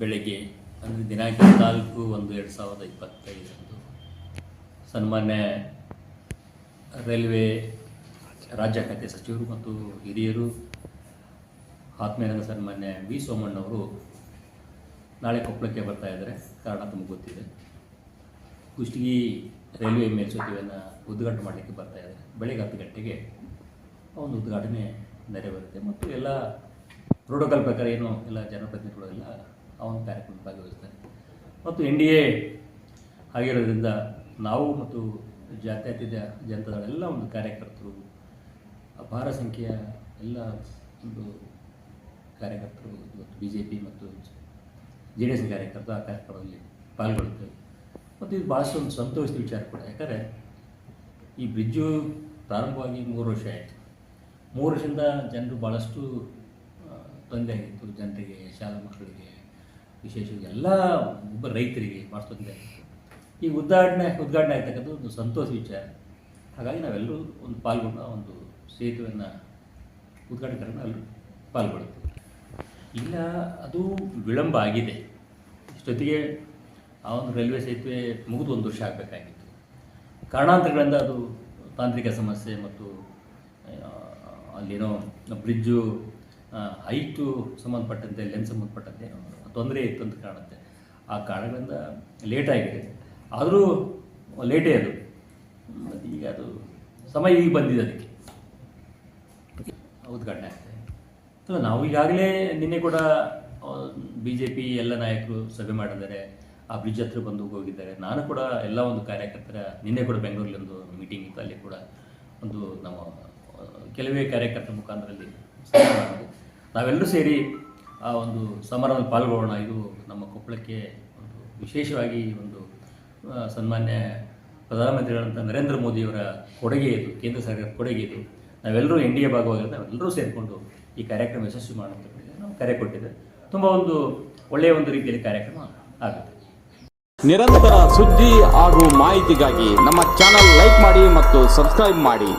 ಬೆಳಗ್ಗೆ, ಅಂದರೆ ದಿನಾಂಕ ನಾಲ್ಕು ಒಂದು ಎರಡು ಸಾವಿರದ ಇಪ್ಪತ್ತೈದರಂದು ಸನ್ಮಾನ್ಯ ರೈಲ್ವೆ ರಾಜ್ಯ ಖಾತೆ ಸಚಿವರು ಮತ್ತು ಹಿರಿಯರು, ಆತ್ಮೀಯರಾದ ಸನ್ಮಾನ್ಯ ವಿ ಸೋಮಣ್ಣವರು ನಾಳೆ ಕೊಪ್ಪಳಕ್ಕೆ ಬರ್ತಾ ಇದ್ದಾರೆ. ಕಾರಣ ತಮಗೆ ಗೊತ್ತಿದೆ. ಕುಷ್ಟಗಿ ರೈಲ್ವೆ ಮೇಲ್ಸೇತುವೆಯನ್ನು ಉದ್ಘಾಟನೆ ಮಾಡಲಿಕ್ಕೆ ಬರ್ತಾ ಇದ್ದಾರೆ. ಬೆಳಗ್ಗೆ ಹತ್ತು ಗಂಟೆಗೆ ಒಂದು ಉದ್ಘಾಟನೆ ನೆರವೇರುತ್ತೆ. ಮತ್ತು ಎಲ್ಲ ಪ್ರೋಟೋಕಾಲ್ ಪ್ರಕಾರ ಏನು ಎಲ್ಲ ಜನಪ್ರತಿನಿಧಿಗಳು ಎಲ್ಲ ಒಂದು ಕಾರ್ಯಕ್ರಮ ಭಾಗವಹಿಸ್ತಾರೆ. ಮತ್ತು ಎನ್ ಡಿ ಎ ಆಗಿರೋದ್ರಿಂದ ನಾವು ಮತ್ತು ಜಾತ್ಯತೀತ ಜನತೆಗಳೆಲ್ಲ ಎಲ್ಲ ಒಂದು ಕಾರ್ಯಕರ್ತರು, ಅಪಾರ ಸಂಖ್ಯೆಯ ಎಲ್ಲ ಒಂದು ಕಾರ್ಯಕರ್ತರು ಇವತ್ತು ಬಿ ಜೆ ಪಿ ಮತ್ತು ಜೆ ಡಿ ಎಸ್ ಕಾರ್ಯಕರ್ತರು ಆ ಕಾರ್ಯಕ್ರಮದಲ್ಲಿ ಪಾಲ್ಗೊಳ್ಳುತ್ತೇವೆ. ಮತ್ತು ಇದು ಭಾಳಷ್ಟು ಒಂದು ಸಂತೋಷದ ವಿಚಾರ ಕೂಡ. ಯಾಕಂದರೆ ಈ ಬ್ರಿಡ್ಜು ಪ್ರಾರಂಭವಾಗಿ ಮೂರು ವರ್ಷ ಆಯಿತು. ಮೂರು ವರ್ಷದಿಂದ ಜನರು ಭಾಳಷ್ಟು ತೊಂದರೆ ಆಗಿತ್ತು. ಜನರಿಗೆ, ಶಾಲಾ ಮಕ್ಕಳಿಗೆ ವಿಶೇಷವಾಗಿ ಎಲ್ಲ ಒಬ್ಬ ರೈತರಿಗೆ ಭಾಳ ಈ ಉದ್ಘಾಟನೆ ಉದ್ಘಾಟನೆ ಆಗ್ತಕ್ಕಂಥ ಒಂದು ಸಂತೋಷ ವಿಚಾರ. ಹಾಗಾಗಿ ನಾವೆಲ್ಲರೂ ಒಂದು ಪಾಲ್ಗೊಂಡು ಆ ಒಂದು ಸೇತುವೆಯನ್ನು ಉದ್ಘಾಟನೆ ಅಲ್ಲಿ ಪಾಲ್ಗೊಳ್ಳುತ್ತೇವೆ. ಇಲ್ಲ, ಅದು ವಿಳಂಬ ಆಗಿದೆ. ಇಷ್ಟೊತ್ತಿಗೆ ಆ ಒಂದು ರೈಲ್ವೆ ಸೇತುವೆ ಮುಗಿದು ಒಂದು ವರ್ಷ ಆಗಬೇಕಾಗಿತ್ತು. ಕಾರಣಾಂತರಗಳಿಂದ ಅದು ತಾಂತ್ರಿಕ ಸಮಸ್ಯೆ ಮತ್ತು ಅಲ್ಲೇನೋ ಬ್ರಿಡ್ಜು ಹೈಟು ಸಂಬಂಧಪಟ್ಟಂತೆ, ಲೆನ್ಸ್ ಸಂಬಂಧಪಟ್ಟಂತೆ ತೊಂದರೆ ಇತ್ತು ಅಂತ ಕಾಣುತ್ತೆ. ಆ ಕಾರಣಗಳಿಂದ ಲೇಟ್ ಆಗಿದೆ. ಆದರೂ ಲೇಟೇ ಅದು. ಈಗ ಅದು ಸಮಯ ಈಗ ಬಂದಿದೆ ಅದಕ್ಕೆ. ಉದ್ಘಾಟನೆ ಆಗ್ತದೆ ನಾವು ಈಗಾಗಲೇ ನಿನ್ನೆ ಕೂಡ ಬಿ ಜೆ ಪಿ ಎಲ್ಲ ನಾಯಕರು ಸಭೆ ಮಾಡಿದ್ದಾರೆ. ಆ ಬ್ರಿಡ್ಜ್ ಹತ್ರ ಬಂದು ಹೋಗಿದ್ದಾರೆ. ನಾನು ಕೂಡ ಎಲ್ಲ ಒಂದು ಕಾರ್ಯಕರ್ತರ, ನಿನ್ನೆ ಕೂಡ ಬೆಂಗಳೂರಲ್ಲಿ ಒಂದು ಮೀಟಿಂಗ್ ಇತ್ತು. ಅಲ್ಲಿ ಕೂಡ ಒಂದು ನಮ್ಮ ಕೆಲವೇ ಕಾರ್ಯಕರ್ತರ ಮುಖಾಂತರಲ್ಲಿ ನಾವೆಲ್ಲರೂ ಸೇರಿ ಆ ಒಂದು ಸಮಾರಂಭದಲ್ಲಿ ಪಾಲ್ಗೊಳ್ಳೋಣ. ಇದು ನಮ್ಮ ಕೊಪ್ಪಳಕ್ಕೆ ಒಂದು ವಿಶೇಷವಾಗಿ ಒಂದು ಸನ್ಮಾನ್ಯ ಪ್ರಧಾನಮಂತ್ರಿಗಳಂತ ನರೇಂದ್ರ ಮೋದಿಯವರ ಕೊಡುಗೆ ಇದು, ಕೇಂದ್ರ ಸರ್ಕಾರದ ಕೊಡುಗೆ ಇದು. ನಾವೆಲ್ಲರೂ ಎನ್ ಡಿ ಎ ಭಾಗವಾಗಿ ನಾವೆಲ್ಲರೂ ಸೇರಿಕೊಂಡು ಈ ಕಾರ್ಯಕ್ರಮ ಯಶಸ್ವಿ ಮಾಡುವಂಥ ನಾವು ಕರೆ ಕೊಟ್ಟಿದ್ದೆ ತುಂಬ ಒಂದು ಒಳ್ಳೆಯ ಒಂದು ರೀತಿಯಲ್ಲಿ ಕಾರ್ಯಕ್ರಮ ಆಗುತ್ತೆ. ನಿರಂತರ ಸುದ್ದಿ ಹಾಗೂ ಮಾಹಿತಿಗಾಗಿ ನಮ್ಮ ಚಾನಲ್ ಲೈಕ್ ಮಾಡಿ ಮತ್ತು ಸಬ್ಸ್ಕ್ರೈಬ್ ಮಾಡಿ.